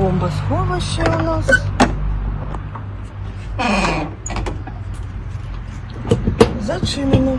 Бомба сховище у нас. Зачинено.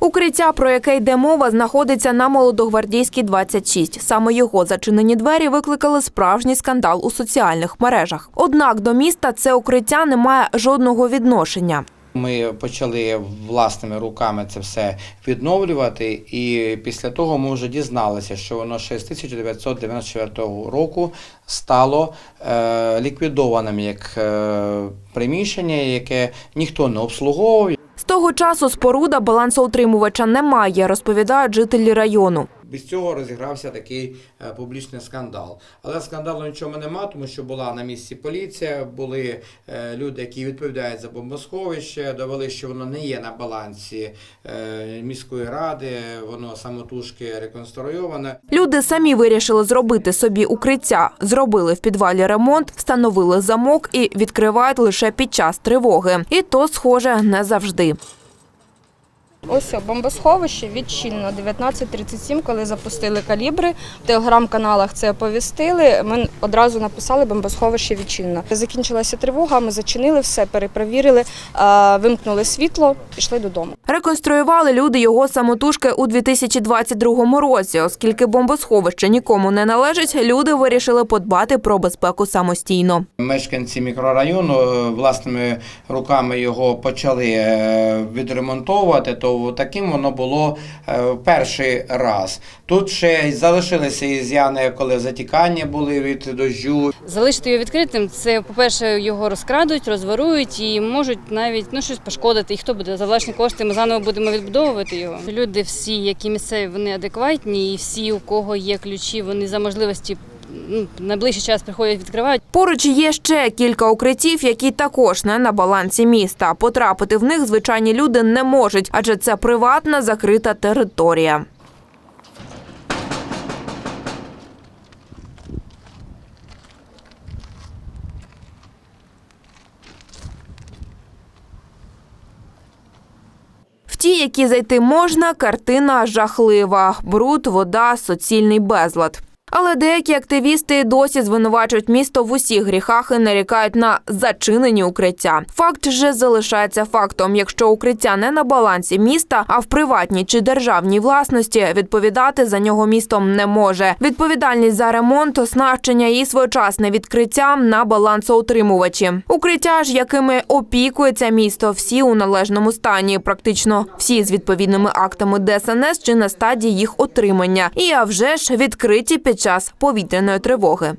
Укриття, про яке йде мова, знаходиться на Молодогвардійській 26. Саме його зачинені двері викликали справжній скандал у соціальних мережах. Однак до міста це укриття не має жодного відношення. Ми почали власними руками це все відновлювати, і після того ми вже дізналися, що воно ще з 1994 року стало е, ліквідованим як е, приміщення, яке ніхто не обслуговував. З того часу споруда балансоутримувача немає, розповідають жителі району. Без цього розігрався такий е, публічний скандал. Але скандалу нічого нема, тому що була на місці поліція, були е, люди, які відповідають за бомбосховище, довели, що воно не є на балансі е, міської ради, воно самотужки реконструйоване. Люди самі вирішили зробити собі укриття. Зробили в підвалі ремонт, встановили замок і відкривають лише під час тривоги. І то, схоже, не завжди. Ось о, бомбосховище відчинено 19.37, коли запустили калібри. В телеграм-каналах це оповістили. Ми одразу написали бомбосховище відчинено. Закінчилася тривога, ми зачинили все, перепровірили, вимкнули світло, пішли додому. Реконструювали люди його самотужки у 2022 році. Оскільки бомбосховище нікому не належить, люди вирішили подбати про безпеку самостійно. Мешканці мікрорайону е, власними руками його почали е, відремонтовувати, то таким воно було е, перший раз. Тут ще залишилися ізяни, коли затікання були від дощу. Залишити його відкритим, це, по-перше, його розкрадуть, розворують і можуть навіть ну, щось пошкодити. І хто буде за власні кошти, ми заново будемо відбудовувати його. Люди всі, які місцеві, вони адекватні, і всі, у кого є ключі, вони за можливості ну, найближчий час приходять, відкривають. Поруч є ще кілька укриттів, які також не на балансі міста. Потрапити в них звичайні люди не можуть, адже це приватна закрита територія. Ті, які зайти можна, картина жахлива: бруд, вода, суцільний безлад. Але деякі активісти досі звинувачують місто в усіх гріхах і нарікають на зачинені укриття. Факт же залишається фактом: якщо укриття не на балансі міста, а в приватній чи державній власності, відповідати за нього містом не може. Відповідальність за ремонт, оснащення і своєчасне відкриття на балансоутримувачі. Укриття ж, якими опікується місто, всі у належному стані, практично всі з відповідними актами ДСНС чи на стадії їх отримання. І а вже ж відкриті під час повітряної тривоги.